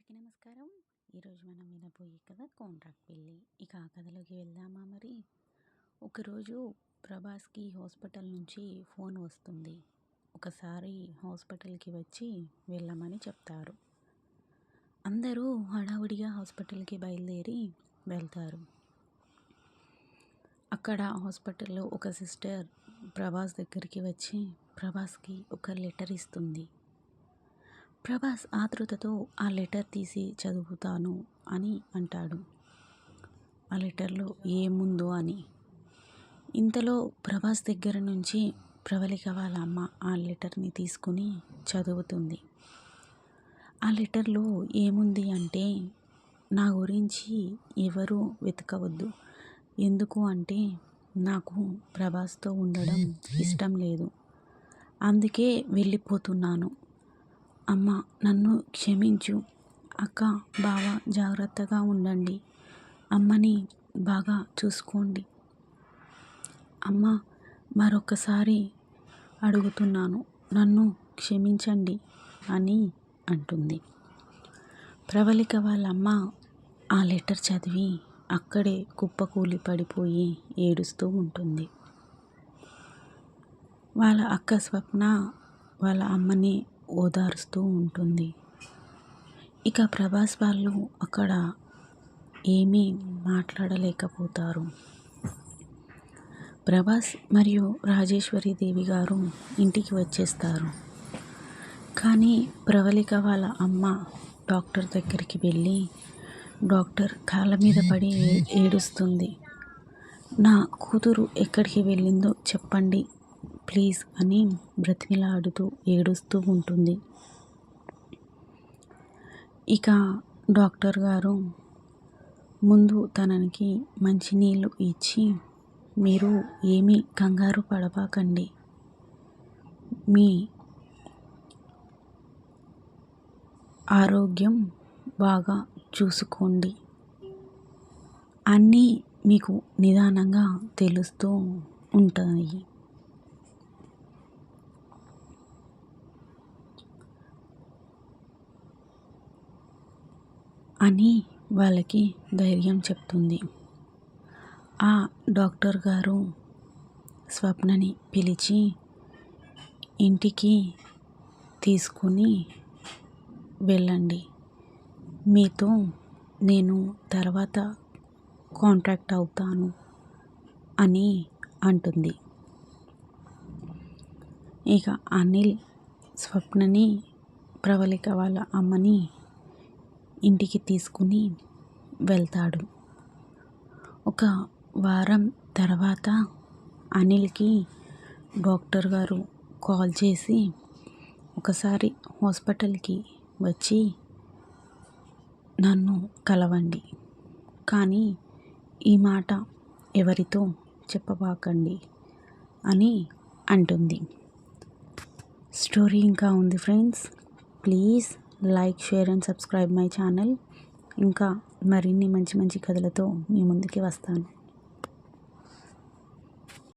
అందరికీ నమస్కారం. ఈరోజు మనం వినబోయే కథ కాంట్రాక్ట్ పెళ్ళి. ఇక ఆ కథలోకి వెళ్దామా మరి? ఒకరోజు ప్రభాస్కి హాస్పిటల్ నుంచి ఫోన్ వస్తుంది. ఒకసారి హాస్పిటల్కి వచ్చి వెళ్ళమని చెప్తారు. అందరూ హడావుడిగా హాస్పిటల్కి బయలుదేరి వెళ్తారు. అక్కడ హాస్పిటల్లో ఒక సిస్టర్ ప్రభాస్ దగ్గరికి వచ్చి ప్రభాస్కి ఒక లెటర్ ఇస్తుంది. ప్రభాస్ ఆతృతతో ఆ లెటర్ తీసి చదువుతాను అని అంటాడు. ఆ లెటర్లో ఏముందో అని. ఇంతలో ప్రభాస్ దగ్గర నుంచి ప్రవళిక వాళ్ళ అమ్మ ఆ లెటర్ని తీసుకుని చదువుతుంది. ఆ లెటర్లో ఏముంది అంటే నా గురించి ఎవరు వెతకవద్దు. ఎందుకు అంటే నాకు ప్రభాస్తో ఉండడం ఇష్టం లేదు. అందుకే వెళ్ళిపోతున్నాను. అమ్మ నన్ను క్షమించు. అక్క బావ జాగ్రత్తగా ఉండండి. అమ్మని బాగా చూసుకోండి. అమ్మ మరొకసారి అడుగుతున్నాను. నన్ను క్షమించండి అని అంటుంది. ప్రవళిక వాళ్ళ అమ్మ ఆ లెటర్ చదివి అక్కడే కుప్పకూలి పడిపోయి ఏడుస్తూ ఉంటుంది. వాళ్ళ అక్క స్వప్న వాళ్ళ అమ్మని ఓదారుస్తూ ఉంటుంది. ఇక ప్రభాస్ వాళ్ళు అక్కడ ఏమీ మాట్లాడలేకపోతారు. ప్రభాస్ మరియు రాజేశ్వరి దేవి గారు ఇంటికి వచ్చేస్తారు. కానీ ప్రవళిక వాళ్ళ అమ్మ డాక్టర్ దగ్గరికి వెళ్ళి డాక్టర్ కాళ్ళ మీద పడి ఏడుస్తుంది. నా కూతురు ఎక్కడికి వెళ్ళిందో చెప్పండి. ప్లీజ్ అని బ్రతిమిలాడుతూ ఏడుస్తూ ఉంటుంది. ఇక డాక్టర్ గారు ముందు తనకి మంచినీళ్ళు ఇచ్చి మీరు ఏమీ కంగారు పడబాకండి. మీ ఆరోగ్యం బాగా చూసుకోండి. అన్నీ మీకు నిదానంగా తెలుస్తూ ఉంటాయి. అని వాళ్ళకి ధైర్యం చెప్తుంది. ఆ డాక్టర్ గారు స్వప్నని పిలిచి ఇంటికి తీసుకుని వెళ్ళండి. మీతో నేను తర్వాత కాంటాక్ట్ అవుతాను అని అంటుంది. ఇక అనిల్ స్వప్నని ప్రవళిక వాళ్ళ అమ్మని ఇంటికి తీసుకుని వెళ్తాడు. ఒక వారం తర్వాత అనిల్కి డాక్టర్ గారు కాల్ చేసి ఒకసారి హాస్పిటల్కి వచ్చి నన్ను కలవండి. కానీ ఈ మాట ఎవరితో చెప్పబాకండి అని అంటుంది. స్టోరీ ఇంకా ఉంది friends. Please like share and subscribe my channel. ఇంకా మరిన్ని మంచి మంచి కథలతో మీ ముందుకి వస్తాను.